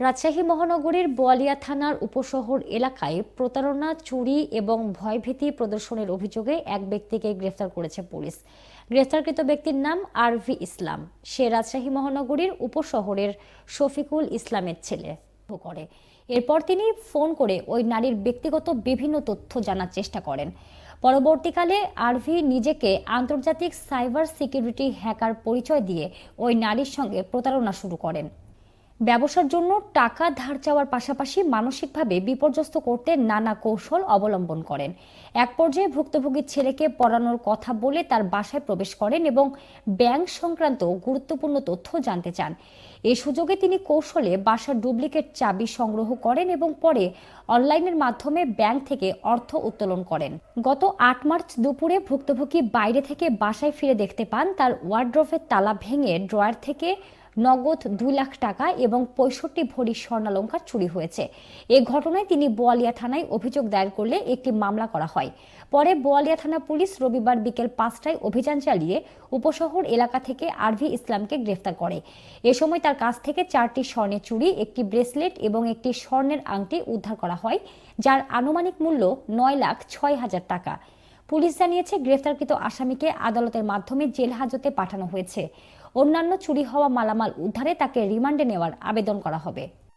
রাজশাহী মহানগরীর বোয়ালিয়া থানার উপশহর এলাকায় প্রতারণা, চুরি এবং ভয়ভীতি প্রদর্শনের অভিযোগে এক ব্যক্তিকে গ্রেফতার করেছে পুলিশ। গ্রেফতারকৃত ব্যক্তির নাম আরভি ইসলাম। সে রাজশাহী মহানগরীর উপশহরের শফিকুল ইসলামের ছেলে। করে। এরপর তিনি ফোন করে ওই নারীর ব্যক্তিগত বিভিন্ন তথ্য জানার চেষ্টা করেন। পরবর্তীকালে আরভি নিজেকে আন্তর্জাতিক সাইবার সিকিউরিটি হ্যাকার পরিচয় দিয়ে ওই নারীর সঙ্গে প্রতারণা শুরু করেন। ব্যবসার জন্য টাকা ধার চাওয়ার পাশাপাশি মানসিকভাবে বিপর্যস্ত করতে নানা কৌশল অবলম্বন করেন। এক পর্যায়ে ভুক্তভোগীর ছেলেকে পড়ানোর কথা বলে তার বাসায় প্রবেশ করেন এবং ব্যাংক সংক্রান্ত গুরুত্বপূর্ণ তথ্য জানতে চান। এ সুযোগে তিনি কৌশলে বাসার ডুপ্লিকেট চাবি সংগ্রহ করেন এবং পরে অনলাইনের মাধ্যমে ব্যাংক থেকে অর্থ উত্তোলন করেন। গত আট মার্চ দুপুরে ভুক্তভোগী বাইরে থেকে বাসায় ফিরে দেখতে পান, তার ওয়ার্ড্রফের তালা ভেঙে ড্রয়ার থেকে নগদ দুই লাখ টাকা এবং পঁয়ষট্টি ভরি স্বর্ণালঙ্কার চুরি হয়েছে। এ ঘটনায় তিনি বোয়ালিয়া থানায় অভিযোগ দায়ের করলে একটি মামলা করা হয়। পরে বোয়ালিয়া থানা পুলিশ রবিবার বিকেল পাঁচটায় অভিযান চালিয়ে উপশহর এলাকা থেকে আরভি ইসলামকে গ্রেফতার করে। এ সময় তার কাছ থেকে চারটি স্বর্ণের চুড়ি একটি ব্রেসলেট এবং একটি স্বর্ণের আংটি উদ্ধার করা হয়, যার আনুমানিক মূল্য নয় লাখ ছয় হাজার টাকা। পুলিশ জানিয়েছে, গ্রেফতারকৃত আসামিকে আদালতের মাধ্যমে জেল হাজতে পাঠানো হয়েছে। অন্যান্য চুরি হওয়া মালামাল উদ্ধারে তাকে রিমান্ডে নেওয়ার আবেদন করা হবে।